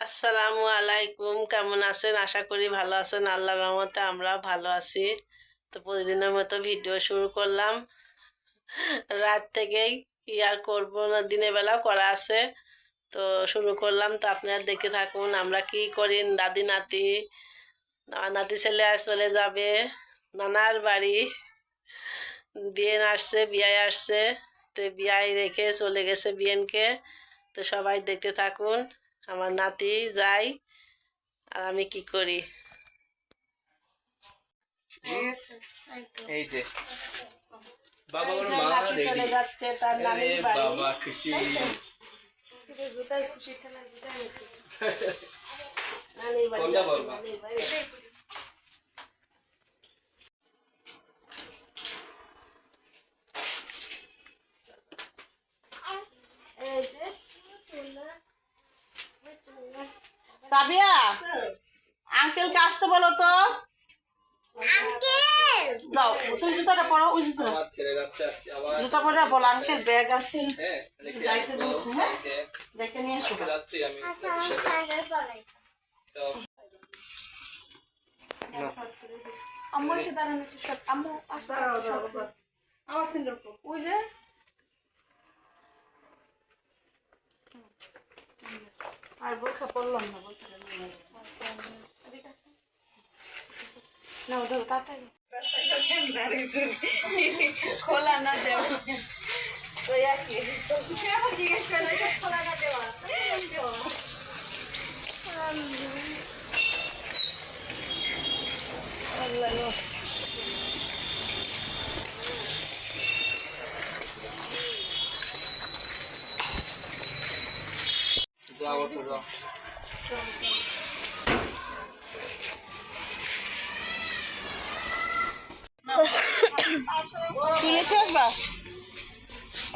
আসসালামু আলাইকুম, কেমন আছেন? আশা করি ভালো আছেন। আল্লাহ রহমতে আমরা ভালো আছি। তো প্রতিদিনের মতো ভিডিও শুরু করলাম। রাত থেকেই কি আর করব না, দিনের বেলাও করা আছে। তো শুরু করলাম। তো আপনারা দেখে থাকুন, আমরা কি করি? দাদি, নাতি নাতি ছেলে চলে যাবে। নানার বাড়ি। বিয়েন আসছে বিয়ায় আসছে। তো বিয়ায় রেখে চলে গেছে বিয়েনকে। তো সবাই দেখতে থাকুন। আমার নাতি যাই আর আমি কি করি? এই যে। বাবা ওর মা চলে যাচ্ছে তার আরে নানির বাড়ি। বাবা খুশি? নানির বাড়ি। বলো তো দাও তুই জুতাটা পরো ওই জুতোটা। আমার ছেলে যাচ্ছে আজকে আবার জুতা পরে বলো আঙ্কেল ব্যাগ আছে। হ্যাঁ যাইতে বলছি, হ্যাঁ? দেখে। নিয়ে এসো। যাচ্ছি আমি আম্মু এসে দাঁড়ান আম্মু আমার সিন্ডার ওই যে? আর বোরখা পরলাম না বোরখা এদিকে আসো। না ধরো তাড়াতাড়ি। খোলা না দেও ওই একই জিজ্ঞেস করে খোলা না দেওয়া? তো যাও তুই রেখে আসবা ও। মানে?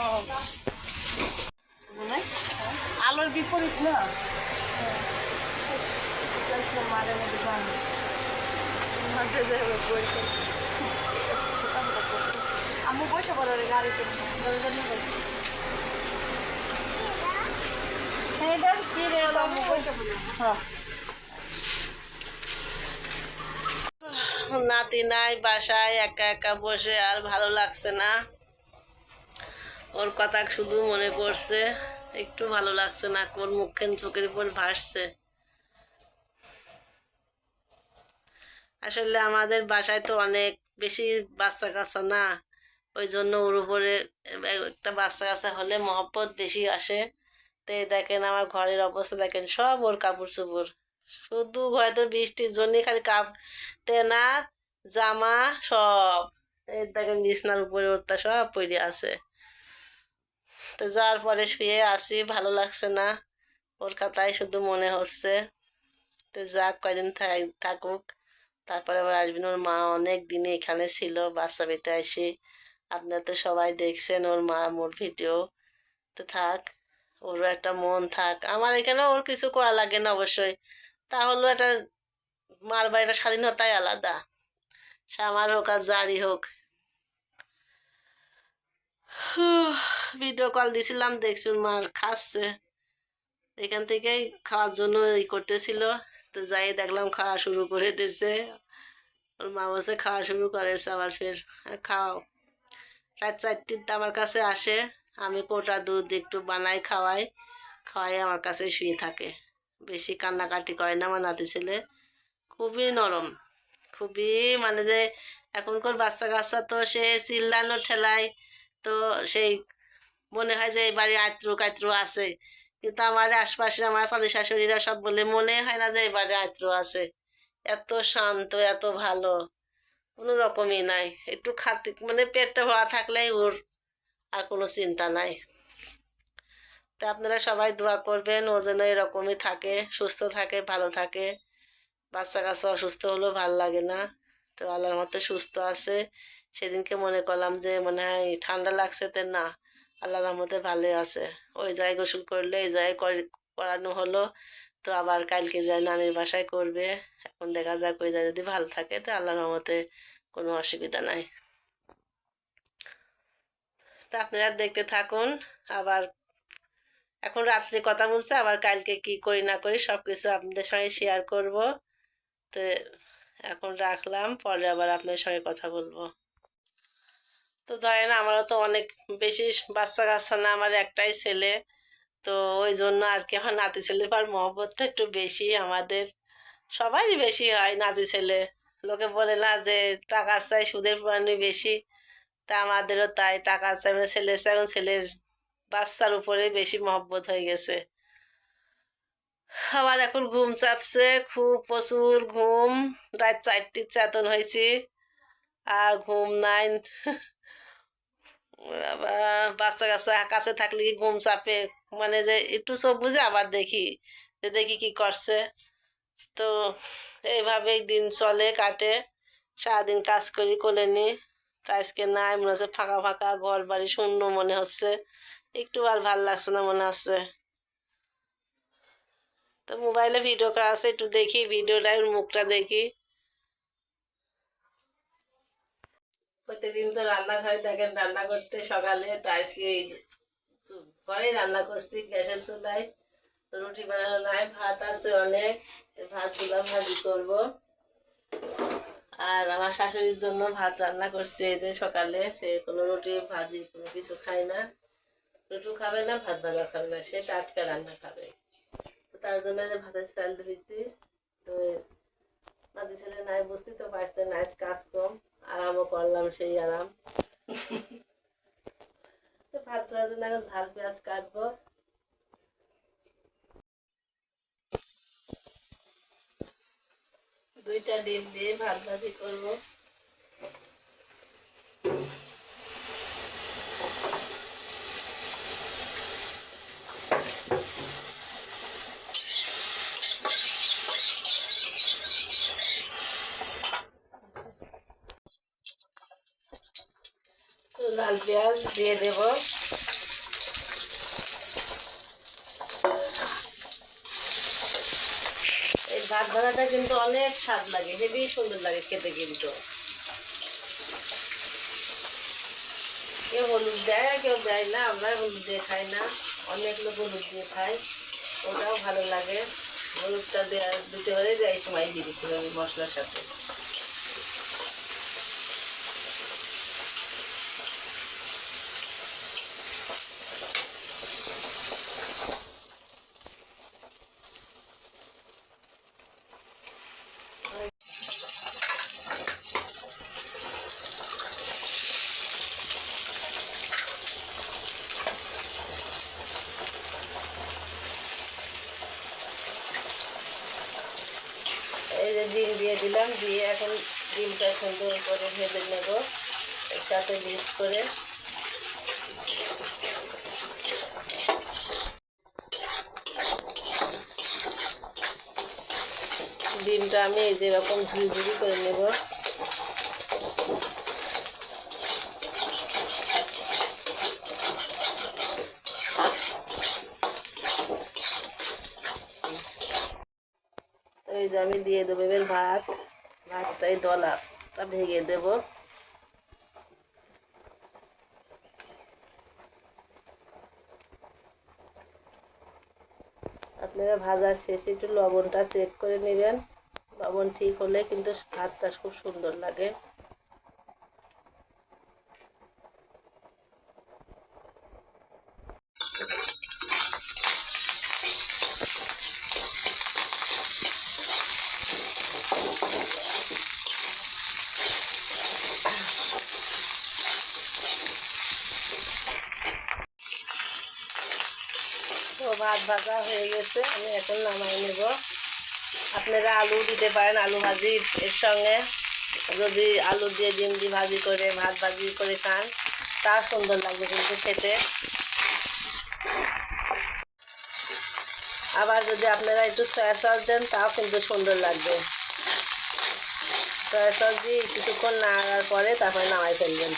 আলোর বিপরীত না আম্মু বসে রে গাড়িতে? হ্যাঁ। নাতি নাই, বাসায় একা একা বসে আর ভালো লাগছে না ওর কথা শুধু মনে পড়ছে, একটু ভালো লাগছে না, কোন মুখেন চোখের উপর ভাসছে। আসলে আমাদের বাসায় তো অনেক বেশি বাচ্চা কাচ্চা না, ওই জন্য ওর উপরে একটা বাচ্চা কাচ্চা হলে মহব্বত বেশি আসে। তো দেখেন আমার ঘরের অবস্থা দেখেন, সব ওর কাপড় চোপড়। শুধু হয়তো বৃষ্টির জন্যই খালি কাপ, তেনা, জামা, সব। এই দেখেন বিছনার উপরে ওরটা সব পড়ে আছে। তো যাওয়ার পরে শুয়ে আসি, ভালো লাগছে না। ওর কথাই শুধু মনে হচ্ছে। তো যাক, কয়দিন থাক- থাকুক। তারপরে আবার আসবেন। ওর মা অনেক দিনে এখানে ছিল, বাচ্চা বেটা এসে আপনারা তো সবাই দেখছেন ওর মা, মোর ভিডিও। তো থাক ওরও একটা মন থাক। আমার এখানে ওর কিছু করা লাগে না অবশ্যই। তাহলেও একটা, মার বাড়িটা স্বাধীনতাই আলাদা। সে আমার হোক আর যারই হোক। ভিডিও কল দিছিলাম দেখছি মার খাচ্ছে। এখান থেকেই খাওয়ার জন্য ই করতেছিল তো যাই দেখলাম খাওয়া শুরু করে দিয়েছে। ওর মা বসে খাওয়া শুরু করেছে আবার ফের "হ্যাঁ, খাও। রাত চারটিতে আমার কাছে আসে আমি কোটা দুধ একটু বানাই খাওয়াই। খাওয়াই আমার কাছে শুয়ে থাকে। বেশি কান্নাকাটি করে না আমার নাতি ছেলে। খুবই নরম। খুবই মানে যে এখনকার বাচ্চা কাচ্চা তো সে চিল্লানো ঠেলায় তো সেই মনে হয় যে এই বাড়ি আত্রু কাত্রু আছে। কিন্তু আমার আশপাশে আমার শালি শাশুড়িরা সব বলে, মনে হয় না যে এই বাড়ি আত্রু আছে। এত শান্ত, এত ভালো, কোনো রকমই নাই। একটু খাতে মানে পেটটা ভরা থাকলেই ওর আর কোনো চিন্তা নাই। তা আপনারা সবাই দোয়া করবেন, ও যেন এরকমই থাকে, সুস্থ থাকে, ভালো থাকে। বাচ্চা কাচ্চা অসুস্থ হলেও ভালো লাগে না। তো আল্লাহর মতো সুস্থ আছে। সেদিনকে মনে করলাম যে মনে হয় ঠান্ডা লাগছে, তো না। আল্লাহর মধ্যে ভালো আছে। ওই জায়গায় গোসল করলে এই জায়গায় করানো হলো, তো আবার কালকে যায় নানির বাসায় করবে। এখন দেখা যাক ওই জায়গায় যদি ভালো থাকে, তো আল্লাহর মতে কোনো অসুবিধা নাই। তা আপনারা দেখতে থাকুন, আবার এখন রাত্রে কথা বলছে, আবার কালকে কি করি না করি সব কিছু আপনাদের সঙ্গে শেয়ার করব। তো এখন রাখলাম, পরে আবার আপনাদের সঙ্গে কথা বলব। তো ধরেন আমারও তো অনেক বেশি বাচ্চা কাচ্চা না, আমার একটাই ছেলে। তো ওই জন্য আর কি আমার নাতি ছেলে পর মহব্বতটা একটু বেশি আমাদের। সবারই বেশি হয় নাতি ছেলে। লোকে বলে না যে টাকা চাই, সুদের পরিমাণই বেশি। তা আমাদেরও তাই, টাকা চাই মানে ছেলে চাই এখন ছেলের বাচ্চার উপরে বেশি মহব্বত হয়ে গেছে। আবার এখন ঘুম চাপছে, খুব প্রচুর ঘুম। রাত চারটির চেতন হয়েছি। আর ঘুম নাই। বাচ্চা কাচ্চা কাছে থাকলে কি ঘুম চাপে? মানে যে একটু চোখ বুঝে আবার দেখি যে দেখি কি করছে। তো এইভাবেই দিন চলে, কাটে। সারাদিন কাজ করি, কোলে নি তা আজকে নাই মনে হচ্ছে ফাঁকা ফাঁকা ঘর বাড়ি, শূন্য মনে হচ্ছে। একটু আর ভালো লাগছে না মনে হচ্ছে। তো মোবাইলে ভিডিও করা আছে, একটু দেখি ভিডিওটা মুখটা দেখি। প্রত্যেকদিন তো রান্নাঘরে দেখেন রান্না করতে সকালে তো আজকে ঘরেই রান্না করছি, গ্যাসের চুলায়। তো রুটি বানানো নাই, ভাত আছে অনেক, তো ভাতগুলো ভাজি করব। আর আমার শাশুড়ির জন্য ভাত রান্না করছি এই যে সকালে, সে কোনো রুটি, ভাজি, কোনো কিছু খায় না। রুটি খাবে না, ভাত ভাজা খাবে না, সে টাটকা রান্না খাবে। তো তার জন্য যে ভাতের চাল ধরেছি তো নাতি ছেলে নাই বুঝতে তো পারছে না কাজ কম। আরামও করলাম সেই আরাম। ভাত ভাজার জন্য এখন ঝাল পেঁয়াজ কাটবো। দুইটা ডিম দিয়ে ভাত ভাজি করব তো লাল পেঁয়াজ দিয়ে দেব। এই ভাত ভাজাটা কিন্তু অনেক স্বাদ লাগে, হেবি সুন্দর লাগে খেতে কিন্তু। কেউ হলুদ দেয়, কেউ দেয় না, আমরা হলুদ দিয়ে খাই না। অনেক লোক হলুদ দিয়ে খাই ওটাও ভালো লাগে। হলুদটা দেওয়া দিতে পারে যে এই সময় দিয়ে দিতে হবে মশলার সাথে। ডিম দিয়ে দিলাম, দিয়ে এখন ডিমটা সুন্দর করে ভেজে নেব। একসাথে মিক্স করে। ডিমটা আমি এই যেরকম ঝুড়ি করে নেব। যে আমি দিয়ে দেবো, এবার ভাত ভাতটাই দলাটা ভেঙে দেব। আপনারা ভাজার শেষে একটু লবণটা চেক করে নেবেন। লবণ ঠিক হলে কিন্তু ভাতটা খুব সুন্দর লাগে। ভাত ভাজা হয়ে গেছে, আমি এখন নামাই নেব। আপনারা আলু দিতে পারেন, আলু ভাজি এর সঙ্গে। যদি আলু দিয়ে ডিম দিয়ে ভাজি করে, ভাত ভাজি করে খান, তা সুন্দর লাগবে কিন্তু খেতে। আবার যদি আপনারা একটু সয়া সস দেন, তাও কিন্তু সুন্দর লাগবে। সয়া সস দিয়ে কিছুক্ষণ নাড়ার পরে তারপরে নামাই ফেলবেন।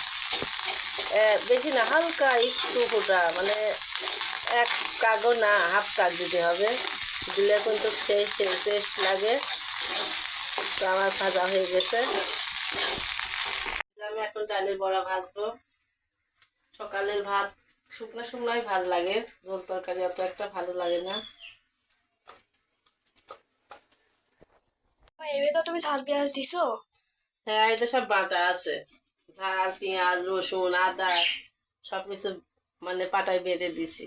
বেশি না, হালকা একটু ফোটা মানে এক কাগও না হাফ কাগ দিতে হবে। দিলে কিন্তু সেই টেস্ট লাগে। তো আমার ভাজা হয়ে গেছে। আমি এখন ডালের বড়া ভাজবো। সকালের ভাত শুকনো শুকনোই ভালো লাগে। ঝোল তরকারি অত একটা ভালো লাগে না। তো তুমি ঝাল পেঁয়াজ দিছো? হ্যাঁ এটা সব বাটা আছে। ঝাল পেঁয়াজ রসুন আদা সব কিছু মানে পাটায় বেটে দিছি।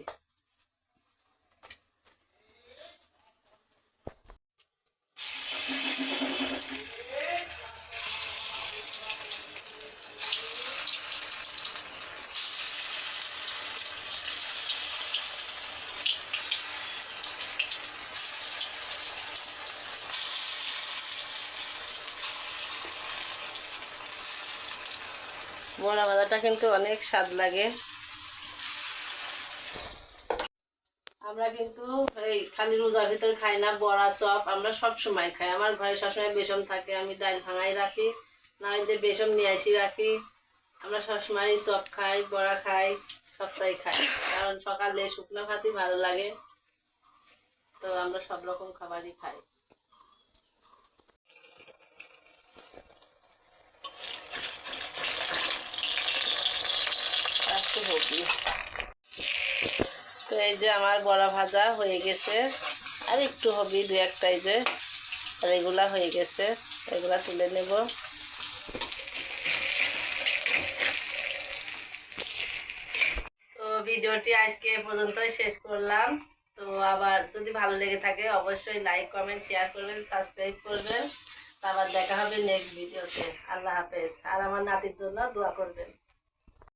বড়া ভাজাটা কিন্তু অনেক স্বাদ লাগে। আমরা কিন্তু এই খালি রোজার ভিতর খাই না, বড়া, চপ, আমরা সব সময় খাই। আমার ঘরে সবসময় বেসন থাকে, আমি ডাল ভাঙাই রাখি না হলে বেসন নিয়ে আসি রাখি। আমরা সবসময় চপ খাই, বড়া খাই, সবটাই খাই। কারণ সকালে শুকনো ভাতই ভালো লাগে। তো আমরা সব রকম খাবারই খাই। তো এই যে আমার বড়া ভাজা হয়ে গেছে। আর একটু হবি দু একটা এই যে আর এগুলা হয়ে গেছে। এগুলা তুলে নেব। তো ভিডিওটি আজকে এ পর্যন্তই শেষ করলাম। তো আবার যদি ভালো লেগে থাকে অবশ্যই লাইক, কমেন্ট, শেয়ার করবেন, সাবস্ক্রাইব করবেন। আবার দেখা হবে নেক্সট ভিডিওতে আল্লাহ হাফেজ। আর আমার নাতির জন্য দোয়া করবেন।